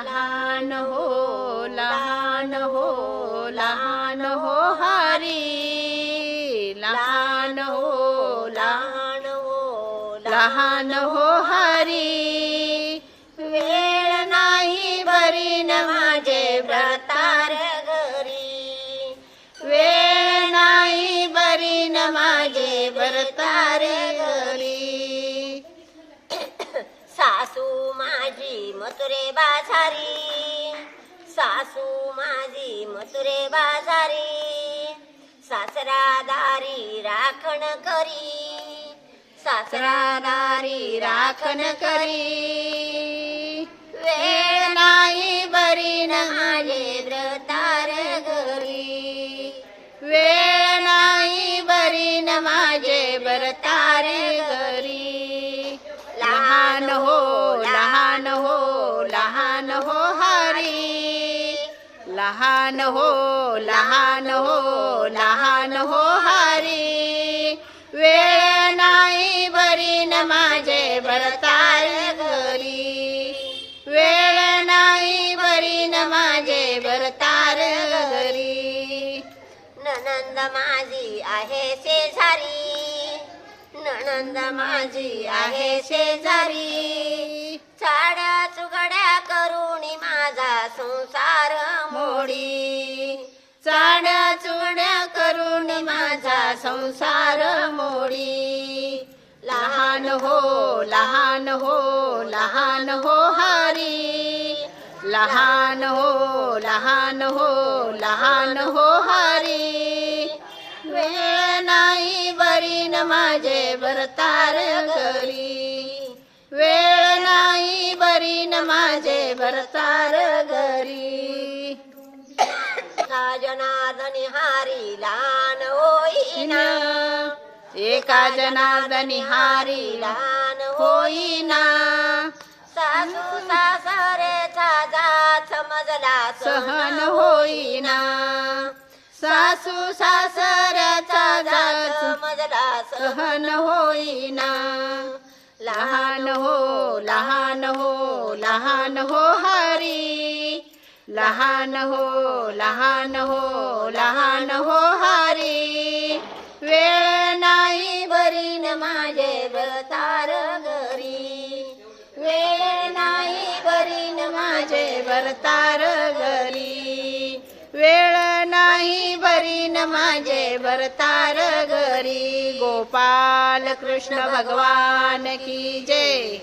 लहान हो लहान हो लहान हो हरी। लहान हो लहान लहान हो लहान हो हरी। वेळ नाही बरी न माझे व्रतार घरी। वेळ नाही बरी न माझे व्रता सासू माझी मथुरे बाजारी. सासू माझी मथुरे बाजारी. सासरा दारी राखण करी. सासरा दारी राखण करी. वेळ नाही बरी न माझे व्रतार घरी. वेळ नाही बरी न माझे बरतार घरी. लहान हो लहान हो लहान हो लहान हो हरी. वेळ नाही बरी न माझे भरतार घरी. वेळ नाही बरी न माझे बरतार घरी. ननंद माझी आहे शेजारी. ननंद माझी आहे शेजारी. चाड्या चुगड्या संसार मोडी. चाड्या चुड्या करून माझा संसार मोडी. लहान हो लहान हो लहान हो हरी. लहान हो लहान हो लहान हो हरी. वेळ नाही बरी न माझे भरतार घरी. वेळ नाही बरी न माझे भरतार का जनार्दनी हारी लहान होईना एका जनार्दनी हारी लहान होईना. सासू सासरेचा जात समजला सहन होईना. सासू सासऱ्याचा जात समजला सहन होईना. लहान हो लहान हो लहान हो हरी लहान हो लहान हो लहान हो हारी. वेळ नाही बरी न माझे बरतार घरी. वेळ नाही बरी न माझे बरतार घरी. वेळ नाही बरी न माझे बरतार घरी. गोपाल कृष्ण भगवान की जय.